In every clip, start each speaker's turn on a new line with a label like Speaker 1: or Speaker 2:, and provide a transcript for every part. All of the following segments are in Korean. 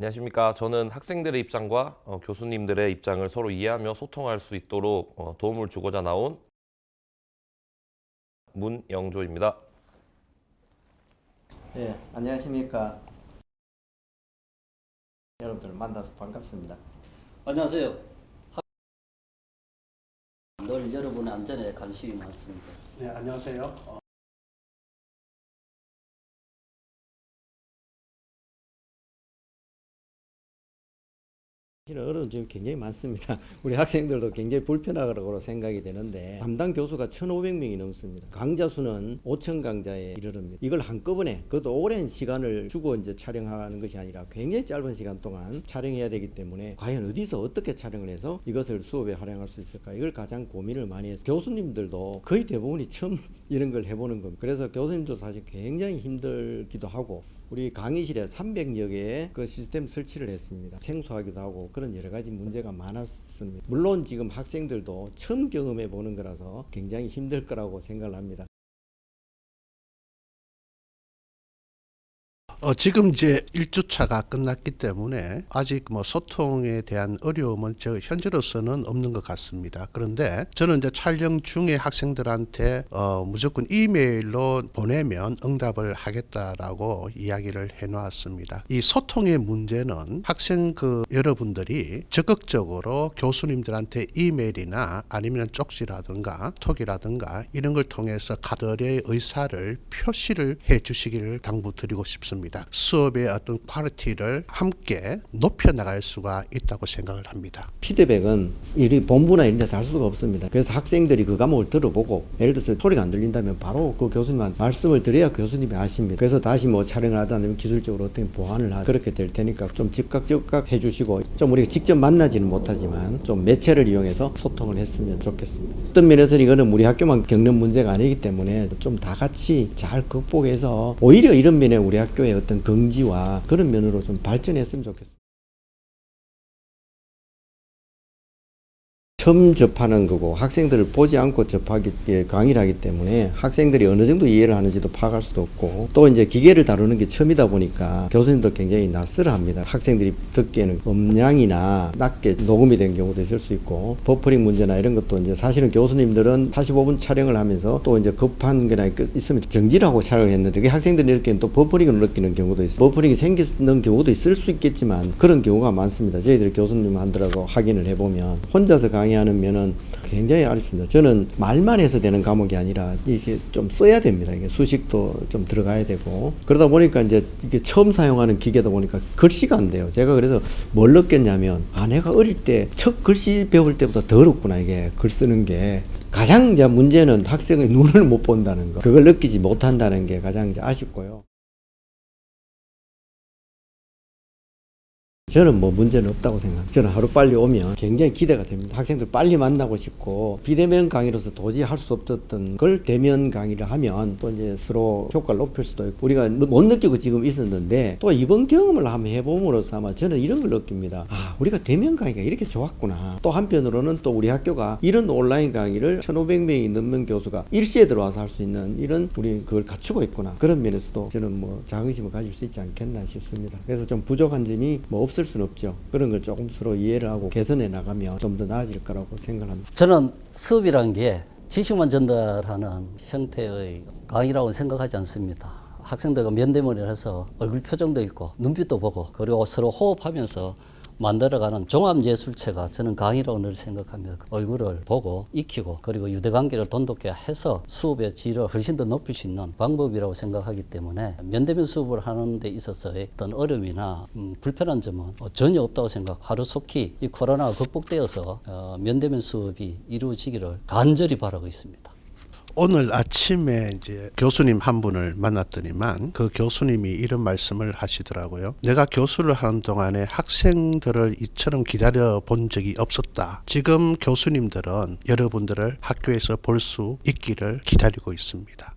Speaker 1: 안녕하십니까. 저는 학생들의 입장과 어, 교수님들의 입장을 서로 이해하며 소통할 수 있도록 어, 도움을 주고자 나온 문영조입니다.
Speaker 2: 네, 안녕하십니까. 여러분들 만나서 반갑습니다.
Speaker 3: 안녕하세요. 학- 늘 여러분의 안전에 관심이 많습니다.
Speaker 4: 네, 안녕하세요. 어,
Speaker 2: 실은 어려운 점이 굉장히 많습니다. 우리 학생들도 굉장히 불편하다고 생각이 되는데 담당 교수가 1,500명이 넘습니다. 강좌 수는 5,000 강좌에 이르릅니다. 이걸 한꺼번에 그것도 오랜 시간을 주고 이제 촬영하는 것이 아니라 굉장히 짧은 시간 동안 촬영해야 되기 때문에 과연 어디서 어떻게 촬영을 해서 이것을 수업에 활용할 수 있을까 이걸 가장 고민을 많이 해서 교수님들도 거의 대부분이 처음 이런 걸 해보는 겁니다. 그래서 교수님도 사실 굉장히 힘들기도 하고 우리 강의실에 300여 개의 그 시스템 설치를 했습니다. 생소하기도 하고 그런 여러 가지 문제가 많았습니다. 물론 지금 학생들도 처음 경험해 보는 거라서 굉장히 힘들 거라고 생각을 합니다.
Speaker 4: 어, 지금 이제 1주차가 끝났기 때문에 아직 뭐 소통에 대한 어려움은 저 현재로서는 없는 것 같습니다. 그런데 저는 이제 촬영 중에 학생들한테 어, 무조건 이메일로 보내면 응답을 하겠다라고 이야기를 해놓았습니다. 이 소통의 문제는 학생 그 여러분들이 적극적으로 교수님들한테 이메일이나 아니면 쪽지라든가 톡이라든가 이런 걸 통해서 가들의 의사를 표시를 해 주시기를 당부드리고 싶습니다. 수업의 어떤 퀄리티를 함께 높여 나갈 수가 있다고 생각을 합니다.
Speaker 2: 피드백은 이 본부나 이런 데서 할 수가 없습니다. 그래서 학생들이 그 과목을 들어보고 예를 들어서 소리가 안 들린다면 바로 그 교수님한테 말씀을 드려야 교수님이 아십니다. 그래서 다시 뭐 촬영을 하다 아니면 기술적으로 어떻게 보완을 하다 그렇게 될 테니까 좀 즉각 즉각 해주시고 좀 우리가 직접 만나지는 못하지만 좀 매체를 이용해서 소통을 했으면 좋겠습니다. 어떤 면에서는 이거는 우리 학교만 겪는 문제가 아니기 때문에 좀 다 같이 잘 극복해서 오히려 이런 면에 우리 학교의 어떤 긍지와 그런 면으로 좀 발전했으면 좋겠습니다. 처음 접하는 거고 학생들을 보지 않고 접하기 예, 강의를 하기 때문에 학생들이 어느 정도 이해를 하는지도 파악할 수도 없고 또 이제 기계를 다루는 게 처음이다 보니까 교수님도 굉장히 낯설어합니다. 학생들이 듣기에는 음량이나 낮게 녹음이 된 경우도 있을 수 있고 버퍼링 문제나 이런 것도 이제 사실은 교수님들은 45분 촬영을 하면서 또 이제 급한 게나 있으면 정지를 하고 촬영을 했는데 그 학생들이 이렇게 또 버퍼링을 느끼는 경우도 있어요. 버퍼링이 생기는 경우도 있을 수 있겠지만 그런 경우가 많습니다. 저희들 교수님한테라고 확인을 해보면 혼자서 강의 하는 면은 굉장히 어렵습니다. 저는 말만 해서 되는 과목이 아니라 이게 좀 써야 됩니다. 이게 수식도 좀 들어가야 되고 그러다 보니까 이제 이게 처음 사용하는 기계다 보니까 글씨가 안 돼요. 제가 그래서 뭘 느꼈냐면 아 내가 어릴 때 첫 글씨 배울 때보다 더 어렵구나 이게 글 쓰는 게 가장 이제 문제는 학생의 눈을 못 본다는 거 그걸 느끼지 못한다는 게 가장 이제 아쉽고요. 저는 뭐 문제는 없다고 생각합니다. 저는 하루 빨리 오면 굉장히 기대가 됩니다. 학생들 빨리 만나고 싶고 비대면 강의로서 도저히 할 수 없었던 걸 대면 강의를 하면 또 이제 서로 효과를 높일 수도 있고 우리가 못 느끼고 지금 있었는데 또 이번 경험을 한번 해봄으로써 아마 저는 이런 걸 느낍니다. 아 우리가 대면 강의가 이렇게 좋았구나. 또 한편으로는 또 우리 학교가 이런 온라인 강의를 1,500명이 넘는 교수가 일시에 들어와서 할 수 있는 이런 우리 그걸 갖추고 있구나. 그런 면에서도 저는 뭐 자긍심을 가질 수 있지 않겠나 싶습니다. 그래서 좀 부족한 점이 뭐 없을 수는 없죠. 그런 걸 조금 서로 이해를 하고 개선해 나가면 좀 더 나아질 거라고 생각합니다.
Speaker 3: 저는 수업이라는 게 지식만 전달하는 형태의 강의라고 생각하지 않습니다. 학생들과 면대면을 해서 얼굴 표정도 읽고 눈빛도 보고 그리고 서로 호흡하면서 만들어가는 종합예술체가 저는 강의라고 늘 생각합니다. 얼굴을 보고 익히고 그리고 유대관계를 돈독게 해서 수업의 질을 훨씬 더 높일 수 있는 방법이라고 생각하기 때문에 면대면 수업을 하는 데 있어서의 어떤 어려움이나 음, 불편한 점은 어, 전혀 없다고 생각. 하루속히 이 코로나가 극복되어서 어, 면대면 수업이 이루어지기를 간절히 바라고 있습니다.
Speaker 4: 오늘 아침에 이제 교수님 한 분을 만났더니만 그 교수님이 이런 말씀을 하시더라고요. 내가 교수를 하는 동안에 학생들을 이처럼 기다려 본 적이 없었다. 지금 교수님들은 여러분들을 학교에서 볼 수 있기를 기다리고 있습니다.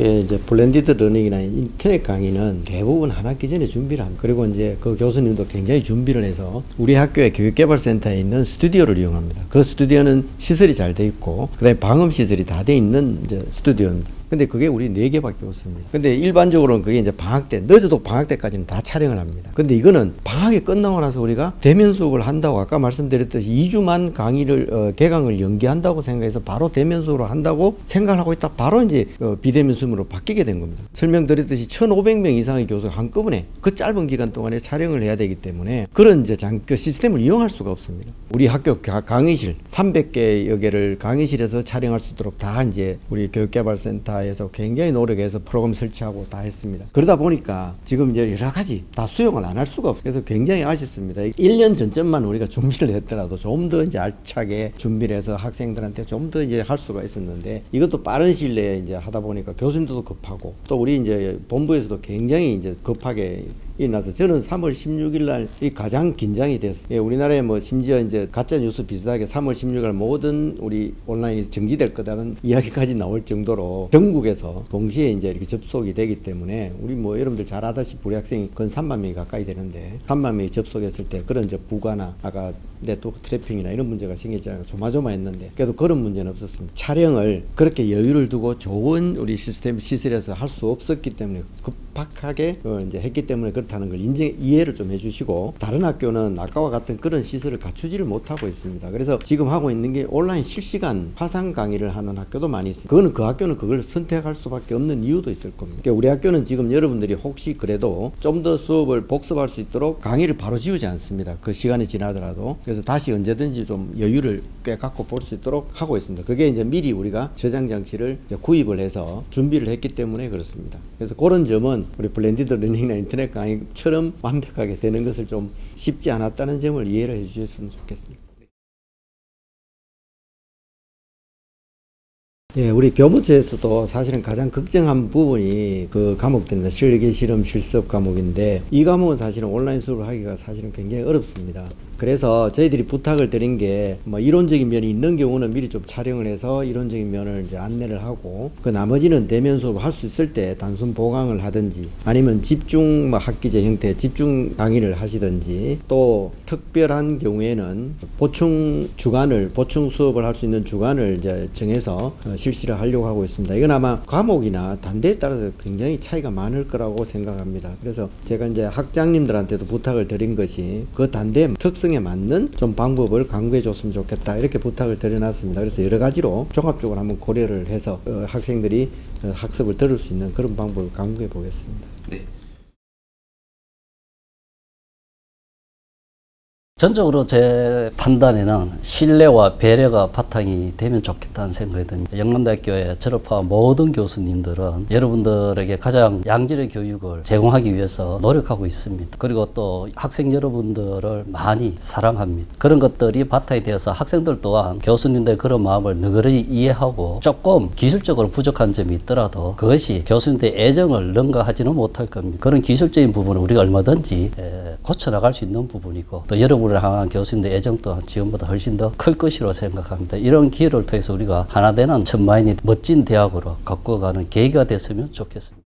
Speaker 2: 이제 블렌디드 러닝이나 인터넷 강의는 대부분 한 학기 전에 준비를 합니다. 그리고 이제 그 교수님도 굉장히 준비를 해서 우리 학교의 교육개발센터에 있는 스튜디오를 이용합니다. 그 스튜디오는 시설이 잘 돼 있고, 그다음에 방음 시설이 다 돼 있는 이제 스튜디오입니다. 근데 그게 우리 네 개밖에 없습니다. 근데 일반적으로는 그게 이제 방학 때, 늦어도 방학 때까지는 다 촬영을 합니다. 근데 이거는 방학이 끝나고 나서 우리가 대면 수업을 한다고 아까 말씀드렸듯이 2주만 강의를, 어, 개강을 연기한다고 생각해서 바로 대면 수업으로 한다고 생각을 하고 있다. 바로 이제 어, 비대면 수업으로 바뀌게 된 겁니다. 설명드렸듯이 1,500명 이상의 교수가 한꺼번에 그 짧은 기간 동안에 촬영을 해야 되기 때문에 그런 이제 장, 그 시스템을 이용할 수가 없습니다. 우리 학교 가- 강의실 300개 여 개를 강의실에서 촬영할 수 있도록 다 이제 우리 교육개발센터 에서 굉장히 노력해서 프로그램 설치하고 다 했습니다. 그러다 보니까 지금 이제 여러 가지 다 수용을 안 할 수가 없어요. 그래서 굉장히 아쉽습니다. 1년 전쯤만 우리가 준비를 했더라도 좀 더 이제 알차게 준비를 해서 학생들한테 좀 더 이제 할 수가 있었는데 이것도 빠른 시일 내에 이제 하다 보니까 교수님들도 급하고 또 우리 이제 본부에서도 굉장히 이제 급하게 일어나서 저는 3월 16일 날이 가장 긴장이 됐어요. 예, 우리나라에 뭐 심지어 이제 가짜 뉴스 비슷하게 3월 16일 날 모든 우리 온라인이 정지될 거다는 이야기까지 나올 정도로 전국에서 동시에 이제 이렇게 접속이 되기 때문에 우리 뭐 여러분들 잘 아다시피 우리 학생이 건 3만 명이 가까이 되는데 3만 명이 접속했을 때 그런 이제 부가나 아까 네트워크 트래핑이나 이런 문제가 않고 조마조마했는데 그래도 그런 문제는 없었습니다. 촬영을 그렇게 여유를 두고 좋은 우리 시스템 시설에서 할 수 없었기 때문에 급박하게 어, 이제 했기 때문에 그 렇다는 걸 인정 이해를 좀 해주시고 다른 학교는 아까와 같은 그런 시설을 갖추지를 못하고 있습니다. 그래서 지금 하고 있는 게 온라인 실시간 화상 강의를 하는 학교도 많이 있습니다. 그거는 그 학교는 그걸 선택할 수밖에 없는 이유도 있을 겁니다. 그러니까 우리 학교는 지금 여러분들이 혹시 그래도 좀 더 수업을 복습할 수 있도록 강의를 바로 지우지 않습니다. 그 시간이 지나더라도 그래서 다시 언제든지 좀 여유를 꽤 갖고 볼 수 있도록 하고 있습니다. 그게 이제 미리 우리가 저장 장치를 구입을 해서 준비를 했기 때문에 그렇습니다. 그래서 그런 점은 우리 블렌디드 러닝이나 인터넷 강의 처럼 완벽하게 되는 것을 좀 쉽지 않았다는 점을 이해를 해 주셨으면 좋겠습니다. 예, 우리 교무처에서도 사실은 가장 걱정한 부분이 그 과목들입니다. 실기, 실험, 실습 과목인데 이 과목은 사실은 온라인 수업을 하기가 사실은 굉장히 어렵습니다. 그래서 저희들이 부탁을 드린 게 뭐 이론적인 면이 있는 경우는 미리 좀 촬영을 해서 이론적인 면을 이제 안내를 하고 그 나머지는 대면 수업을 할 수 있을 때 단순 보강을 하든지 아니면 집중 뭐 학기제 형태 집중 강의를 하시든지 또 특별한 경우에는 보충 주간을 보충 수업을 할 수 있는 주간을 이제 정해서 어, 실시를 하려고 하고 있습니다. 이건 아마 과목이나 단대에 따라서 굉장히 차이가 많을 거라고 생각합니다. 그래서 제가 이제 학장님들한테도 부탁을 드린 것이 그 단대 특성에 맞는 좀 방법을 강구해 줬으면 좋겠다 이렇게 부탁을 드려놨습니다. 그래서 여러 가지로 종합적으로 한번 고려를 해서 어, 학생들이 어, 학습을 들을 수 있는 그런 방법을 강구해 보겠습니다.
Speaker 1: 네.
Speaker 3: 전적으로 제 판단에는 신뢰와 배려가 바탕이 되면 좋겠다는 생각이 듭니다. 영남대학교에 졸업한 모든 교수님들은 여러분들에게 가장 양질의 교육을 제공하기 위해서 노력하고 있습니다. 그리고 또 학생 여러분들을 많이 사랑합니다. 그런 것들이 바탕이 되어서 학생들 또한 교수님들의 그런 마음을 너그러이 이해하고 조금 기술적으로 부족한 점이 있더라도 그것이 교수님들의 애정을 능가하지는 못할 겁니다. 그런 기술적인 부분은 우리가 얼마든지 에, 고쳐나갈 수 있는 부분이고 또 여러분을 향한 교수님들의 애정 또한 지금보다 훨씬 더 클 것이라고 생각합니다. 이런 기회를 통해서 우리가 하나 되는 천마인이 멋진 대학으로 가꾸어가는 계기가 됐으면 좋겠습니다.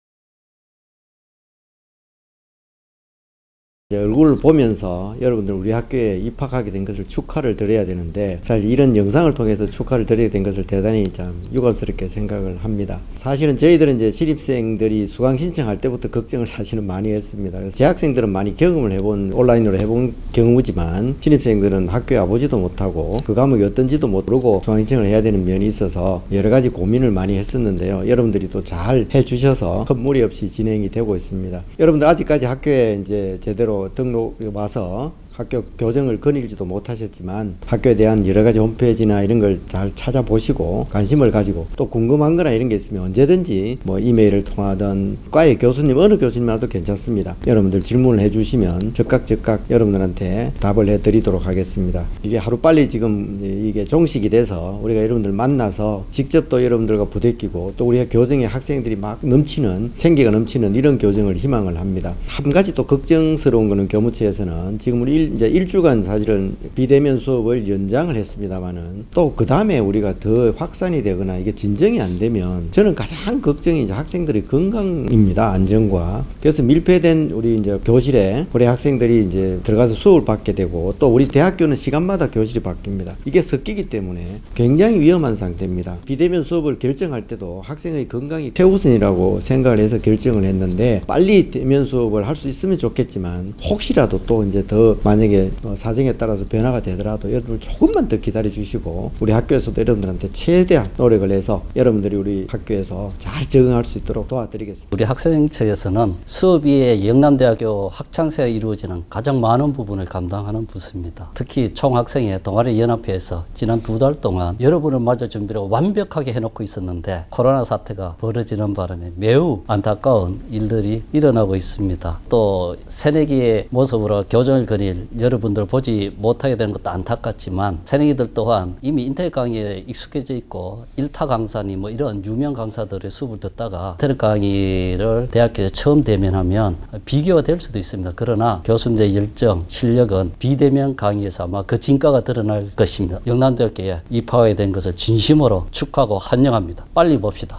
Speaker 2: 얼굴을 보면서 여러분들 우리 학교에 입학하게 된 것을 축하를 드려야 되는데 잘 이런 영상을 통해서 축하를 드려야 된 것을 대단히 참 유감스럽게 생각을 합니다. 사실은 저희들은 이제 신입생들이 수강 신청할 때부터 걱정을 사실은 많이 했습니다. 그래서 재학생들은 많이 경험을 해본 온라인으로 해본 경우지만 신입생들은 학교에 와보지도 못하고 그 과목이 어떤지도 모르고 수강 신청을 해야 되는 면이 있어서 여러 가지 고민을 많이 했었는데요. 여러분들이 또 잘 해주셔서 큰 무리 없이 진행이 되고 있습니다. 여러분들 아직까지 학교에 이제 제대로 등록 와서 학교 교정을 거닐지도 못하셨지만 학교에 대한 여러 가지 홈페이지나 이런 걸 잘 찾아보시고 관심을 가지고 또 궁금한 거나 이런 게 있으면 언제든지 뭐 이메일을 통하든 과의 교수님 어느 교수님이라도 괜찮습니다. 여러분들 질문을 해주시면 즉각 즉각 여러분들한테 답을 해드리도록 하겠습니다. 이게 하루 빨리 지금 이게 종식이 돼서 우리가 여러분들 만나서 직접 또 여러분들과 부대끼고 또 우리가 교정에 학생들이 막 넘치는 생기가 넘치는 이런 교정을 희망을 합니다. 한 가지 또 걱정스러운 거는 교무처에서는 지금 우리 일, 이제 일주간 사실은 비대면 수업을 연장을 했습니다만은 또 그 다음에 우리가 더 확산이 되거나 이게 진정이 안 되면 저는 가장 걱정이 이제 학생들의 건강입니다. 안전과. 그래서 밀폐된 우리 이제 교실에 우리 학생들이 이제 들어가서 수업을 받게 되고 또 우리 대학교는 시간마다 교실이 바뀝니다. 이게 섞이기 때문에 굉장히 위험한 상태입니다. 비대면 수업을 결정할 때도 학생의 건강이 최우선이라고 생각을 해서 결정을 했는데 빨리 대면 수업을 할 수 있으면 좋겠지만 혹시라도 또 이제 더 만약에 어, 사정에 따라서 변화가 되더라도 여러분 조금만 더 기다려 주시고 우리 학교에서도 여러분들한테 최대한 노력을 해서 여러분들이 우리 학교에서 잘 적응할 수 있도록 도와드리겠습니다.
Speaker 3: 우리 학생처에서는 수업이 영남대학교 학창시에 이루어지는 가장 많은 부분을 감당하는 부서입니다. 특히 총학생회 동아리 연합회에서 지난 두 달 동안 여러분을 맞을 준비를 완벽하게 해놓고 있었는데 코로나 사태가 벌어지는 바람에 매우 안타까운 일들이 일어나고 있습니다. 또 새내기의 모습으로 교정을 그릴 여러분들 보지 못하게 되는 것도 안타깝지만 새내기들 또한 이미 인터넷 강의에 익숙해져 있고 일타 강사니 뭐 이런 유명 강사들의 수업을 듣다가 인터넷 강의를 대학교에 처음 대면하면 비교가 될 수도 있습니다. 그러나 교수님의 열정, 실력은 비대면 강의에서 아마 그 진가가 드러날 것입니다. 영남대학교에 입학하게 된 것을 진심으로 축하하고 환영합니다. 빨리 봅시다.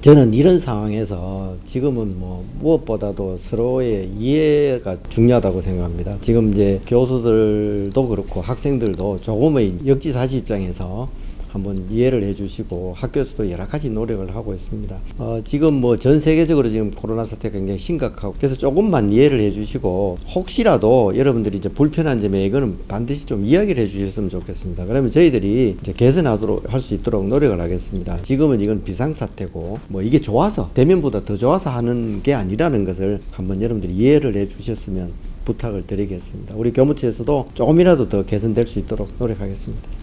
Speaker 2: 저는 이런 상황에서 지금은 뭐 무엇보다도 서로의 이해가 중요하다고 생각합니다. 지금 이제 교수들도 그렇고 학생들도 조금의 역지사지 입장에서 한번 이해를 해주시고 학교에서도 여러 가지 노력을 하고 있습니다. 어, 지금 뭐 전 세계적으로 지금 코로나 사태가 굉장히 심각하고 그래서 조금만 이해를 해주시고 혹시라도 여러분들이 이제 불편한 점에 이거는 반드시 좀 이야기를 해주셨으면 좋겠습니다. 그러면 저희들이 이제 개선하도록 할 수 있도록 노력을 하겠습니다. 지금은 이건 비상 사태고 뭐 이게 좋아서 대면보다 더 좋아서 하는 게 아니라는 것을 한번 여러분들이 이해를 해주셨으면 부탁을 드리겠습니다. 우리 교무처에서도 조금이라도 더 개선될 수 있도록 노력하겠습니다.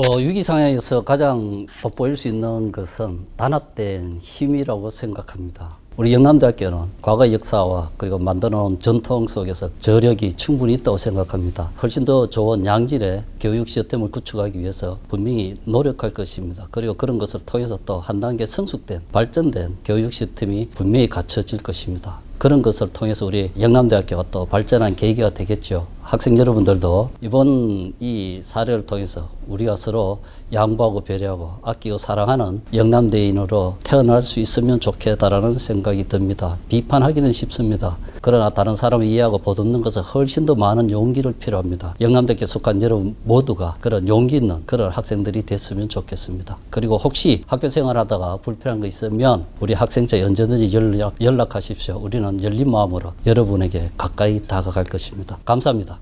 Speaker 3: 어, 위기 상황에서 가장 돋보일 수 있는 것은 단합된 힘이라고 생각합니다. 우리 영남대학교는 과거 역사와 그리고 만들어놓은 전통 속에서 저력이 충분히 있다고 생각합니다. 훨씬 더 좋은 양질의 교육 시스템을 구축하기 위해서 분명히 노력할 것입니다. 그리고 그런 것을 통해서 또 한 단계 성숙된 발전된 교육 시스템이 분명히 갖춰질 것입니다. 그런 것을 통해서 우리 영남대학교가 또 발전한 계기가 되겠죠. 학생 여러분들도 이번 이 사례를 통해서 우리가 서로 양보하고 배려하고 아끼고 사랑하는 영남대인으로 태어날 수 있으면 좋겠다라는 생각이 듭니다. 비판하기는 쉽습니다. 그러나 다른 사람을 이해하고 보듬는 것은 훨씬 더 많은 용기를 필요합니다. 영남대학교 속한 여러분 모두가 그런 용기 있는 그런 학생들이 됐으면 좋겠습니다. 그리고 혹시 학교 생활하다가 불편한 거 있으면 우리 학생처에 언제든지 연락, 연락하십시오. 우리는 열린 마음으로 여러분에게 가까이 다가갈 것입니다. 감사합니다.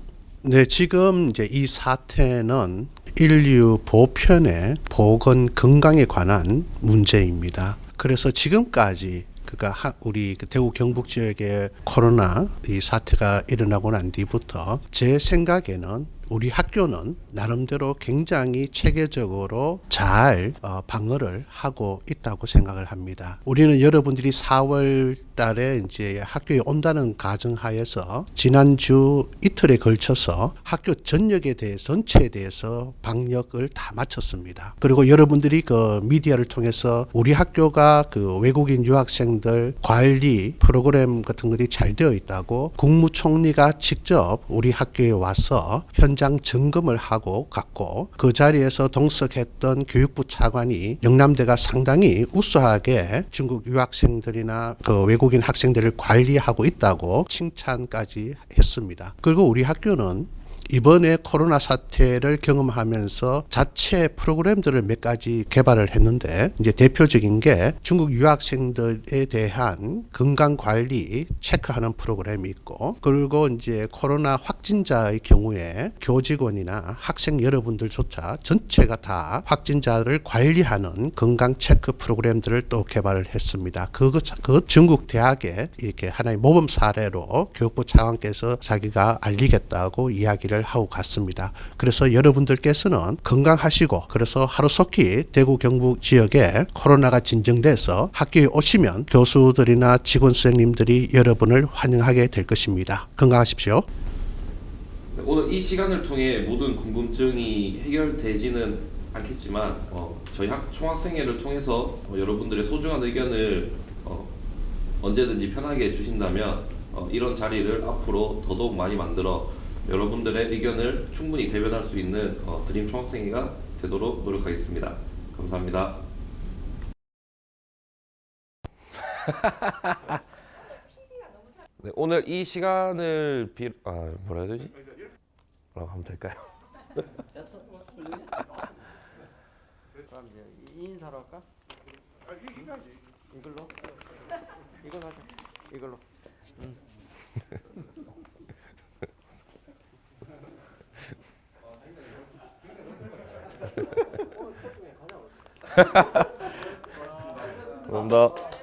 Speaker 4: 네, 지금 이제 이 사태는 인류 보편의 보건 건강에 관한 문제입니다. 그래서 지금까지 하- 우리 그 대구 경북 지역에 코로나 이 사태가 일어나고 난 뒤부터 제 생각에는 우리 학교는 나름대로 굉장히 체계적으로 잘 어, 방어를 하고 있다고 생각을 합니다. 우리는 여러분들이 4월 달에 이제 학교에 온다는 가정하에서 지난주 이틀에 걸쳐서 학교 전역에 대해 전체에 대해서 방역을 다 마쳤습니다. 그리고 여러분들이 그 미디어를 통해서 우리 학교가 그 외국인 유학생들 관리 프로그램 같은 것이 잘 되어 있다고 국무총리가 직접 우리 학교에 와서 현장 점검을 하고 갔고 그 자리에서 동석했던 교육부 차관이 영남대가 상당히 우수하게 중국 유학생들이나 그 외국인 학생들을 관리하고 있다고 칭찬까지 했습니다. 그리고 우리 학교는 이번에 코로나 사태를 경험하면서 자체 프로그램들을 몇 가지 개발을 했는데 이제 대표적인 게 중국 유학생들에 대한 건강 관리 체크하는 프로그램이 있고 그리고 이제 코로나 확진자의 경우에 교직원이나 학생 여러분들조차 전체가 다 확진자를 관리하는 건강 체크 프로그램들을 또 개발을 했습니다. 그거 그 중국 대학에 이렇게 하나의 모범 사례로 교육부 차관께서 자기가 알리겠다고 이야기를 하고 갔습니다. 그래서 여러분들께서는 건강하시고 그래서 하루속히 대구 경북 지역에 코로나가 진정돼서 학교에 오시면 교수들이나 직원 선생님들이 여러분을 환영하게 될 것입니다. 건강하십시오.
Speaker 1: 오늘 이 시간을 통해 모든 궁금증이 해결되지는 않겠지만 어, 저희 학, 총학생회를 통해서 어, 여러분들의 소중한 의견을 어, 언제든지 편하게 해주신다면 어, 이런 자리를 앞으로 더더욱 많이 만들어 여러분들의 의견을 충분히 대변할 수 있는 어, 드림 총학생회가 되도록 노력하겠습니다. 감사합니다. 네, 오늘 이 시간을 비... 아 뭐라 해야 되지? 뭐라고 하면 될까요?
Speaker 2: 그럼 이제 인사로 할까? 이걸로? 이걸로 하자. 이걸로.
Speaker 1: 감사합니다.